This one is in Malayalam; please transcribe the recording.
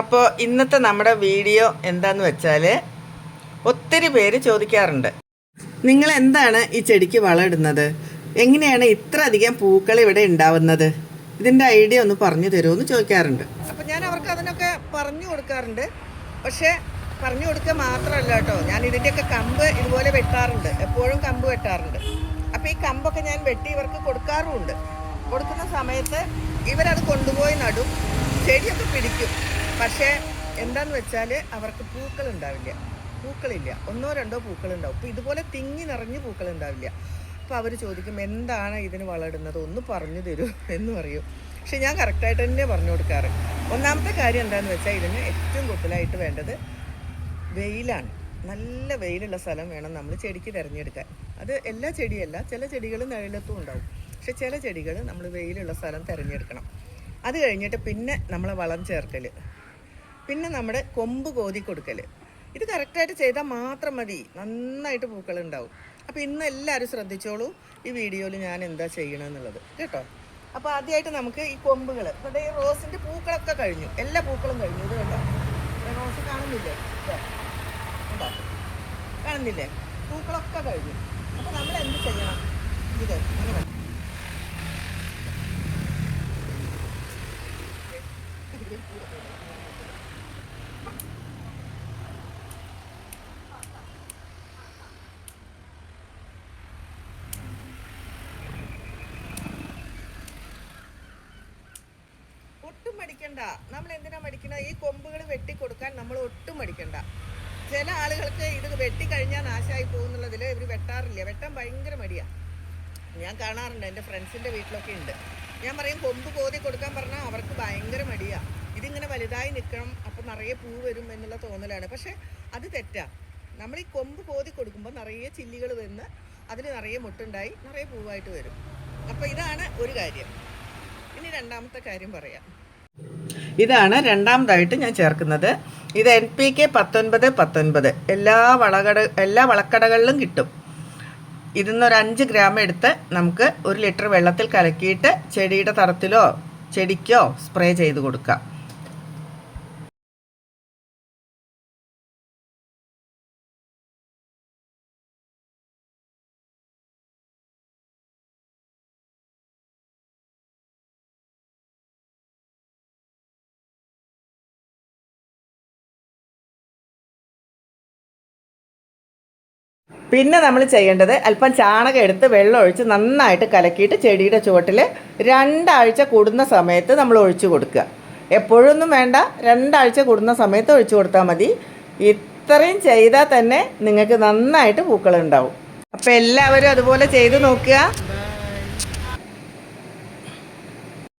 അപ്പോൾ ഇന്നത്തെ നമ്മുടെ വീഡിയോ എന്താന്ന് വെച്ചാൽ ഒത്തിരി പേര് ചോദിക്കാറുണ്ട്. നിങ്ങൾ എന്താണ് ഈ ചെടിക്ക് വളമിടുന്നത് എങ്ങനെയാണ് ഇത്ര അധികം പൂക്കൾ ഇവിടെ ഉണ്ടാവുന്നത്? ഇതിന്റെ ഐഡിയ ഒന്ന് പറഞ്ഞു തരുമോ എന്ന് ചോദിക്കാറുണ്ട്. അപ്പോൾ ഞാൻ അവർക്ക് അതിനൊക്കെ പറഞ്ഞു കൊടുക്കാറുണ്ട്. പക്ഷേ പറഞ്ഞു കൊടുക്കുക മാത്രമല്ല കേട്ടോ. ഞാൻ ഇതിന്റെയൊക്കെ കമ്പ് ഇതുപോലെ വെട്ടാറുണ്ട്. എപ്പോഴും കമ്പ് വെട്ടാറുണ്ട്. അപ്പോൾ ഈ കമ്പൊക്കെ ഞാൻ വെട്ടി ഇവർക്ക് കൊടുക്കാറുമുണ്ട്. കൊടുക്കുന്ന സമയത്ത് ഇവരത് കൊണ്ടുപോയി നടും. ചെടിയൊക്കെ പിടിക്കും. പക്ഷേ എന്താന്ന് വെച്ചാൽ അവർക്ക് പൂക്കൾ ഉണ്ടാവില്ല പൂക്കളില്ല. ഒന്നോ രണ്ടോ പൂക്കൾ ഉണ്ടാവും അപ്പോൾ ഇതുപോലെ തിങ്ങി നിറഞ്ഞ് പൂക്കൾ ഉണ്ടാവില്ല അപ്പോൾ അവർ ചോദിക്കും എന്താണ് ഇതിന് വളരുന്നത് ഒന്ന് പറഞ്ഞു തരൂ. എന്ന് പറയൂ. പക്ഷെ ഞാൻ കറക്റ്റായിട്ട് തന്നെ പറഞ്ഞു കൊടുക്കാറ്. ഒന്നാമത്തെ കാര്യം എന്താണെന്ന് വെച്ചാൽ ഇതിന് ഏറ്റവും കൂടുതലായിട്ട് വേണ്ടത് വെയിലാണ്. നല്ല വെയിലുള്ള സ്ഥലം വേണം നമ്മൾ ചെടിക്ക് തിരഞ്ഞെടുക്കാൻ. അത് എല്ലാ ചെടിയല്ല ചില ചെടികൾ നിഴലത്തും ഉണ്ടാവും. പക്ഷെ ചില ചെടികൾ നമ്മൾ വെയിലുള്ള സ്ഥലം തിരഞ്ഞെടുക്കണം. അത് കഴിഞ്ഞിട്ട് പിന്നെ നമ്മൾ വളം ചേർക്കൽ പിന്നെ നമ്മുടെ കൊമ്പ് കോതി കൊടുക്കൽ ഇത് കറക്റ്റായിട്ട് ചെയ്താൽ മാത്രം മതി. നന്നായിട്ട് പൂക്കൾ ഉണ്ടാവും അപ്പോൾ ഇന്ന് എല്ലാവരും ശ്രദ്ധിച്ചോളൂ ഈ വീഡിയോയിൽ ഞാൻ എന്താ ചെയ്യണമെന്നുള്ളത് കേട്ടോ? അപ്പോൾ ആദ്യമായിട്ട് നമുക്ക് ഈ കൊമ്പുകൾ ഇവിടെ ഈ റോസിന്റെ പൂക്കളൊക്കെ കഴിഞ്ഞു. എല്ലാ പൂക്കളും കഴിഞ്ഞു. ഇത് കണ്ടോ? റോസ് കാണുന്നില്ലേ? കണ്ടോ? കാണുന്നില്ലേ? പൂക്കളൊക്കെ കഴിഞ്ഞു. അപ്പോൾ നമ്മൾ എന്ത് ചെയ്യണം? ഇത് അങ്ങനെ മടിക്കണ്ട നമ്മൾ എന്തിനാ മടിക്കണ്ട ഈ കൊമ്പുകൾ വെട്ടിക്കൊടുക്കാൻ നമ്മൾ ഒട്ടും മടിക്കണ്ട ചില ആളുകൾക്ക് ഇത് വെട്ടിക്കഴിഞ്ഞാൽ നാശമായി പോകുന്നുള്ളതിൽ ഇവർ വെട്ടാറില്ല. വെട്ടാൻ ഭയങ്കര മടിയാ. ഞാൻ കാണാറുണ്ട്. എന്റെ ഫ്രണ്ട്സിന്റെ വീട്ടിലൊക്കെ ഉണ്ട്. ഞാൻ പറയും കൊമ്പ് കോതി കൊടുക്കാൻ പറഞ്ഞാൽ അവർക്ക് ഭയങ്കര മടിയാ. ഇതിങ്ങനെ വലുതായി നിൽക്കണം അപ്പം നിറയെ പൂ വരും എന്നുള്ള തോന്നലാണ്. പക്ഷെ അത് തെറ്റാ. നമ്മൾ ഈ കൊമ്പ് കോതി കൊടുക്കുമ്പോൾ നിറയെ ചില്ലികൾ വന്ന് അതിന് നിറയെ മുട്ടുണ്ടായി നിറയെ പൂവായിട്ട് വരും. അപ്പോൾ ഇതാണ് ഒരു കാര്യം. ഇനി രണ്ടാമത്തെ കാര്യം പറയാം. ഇതാണ് രണ്ടാമതായിട്ട് ഞാൻ ചേർക്കുന്നത്. ഇത് എൻ പി കെ പത്തൊൻപത് പത്തൊൻപത്. എല്ലാ വളകട എല്ലാ വളക്കടകളിലും കിട്ടും. ഇതിൽ നിന്നൊരു അഞ്ച് ഗ്രാം എടുത്ത് നമുക്ക് ഒരു ലിറ്റർ വെള്ളത്തിൽ കലക്കിയിട്ട് ചെടിയുടെ തറത്തിലോ ചെടിക്കോ സ്പ്രേ ചെയ്ത് കൊടുക്കാം. പിന്നെ നമ്മൾ ചെയ്യേണ്ടത് അല്പം ചാണകം എടുത്ത് വെള്ളം ഒഴിച്ച് നന്നായിട്ട് കലക്കിയിട്ട് ചെടിയുടെ ചുവട്ടിൽ രണ്ടാഴ്ച കൂടുന്ന സമയത്ത് നമ്മൾ ഒഴിച്ചു കൊടുക്കുക. എപ്പോഴൊന്നും വേണ്ട രണ്ടാഴ്ച കൂടുന്ന സമയത്ത് ഒഴിച്ചു കൊടുത്താൽ മതി. ഇത്രയും ചെയ്താൽ തന്നെ നിങ്ങൾക്ക് നന്നായിട്ട് പൂക്കളുണ്ടാവും അപ്പോൾ എല്ലാവരും അതുപോലെ ചെയ്ത് നോക്കുക.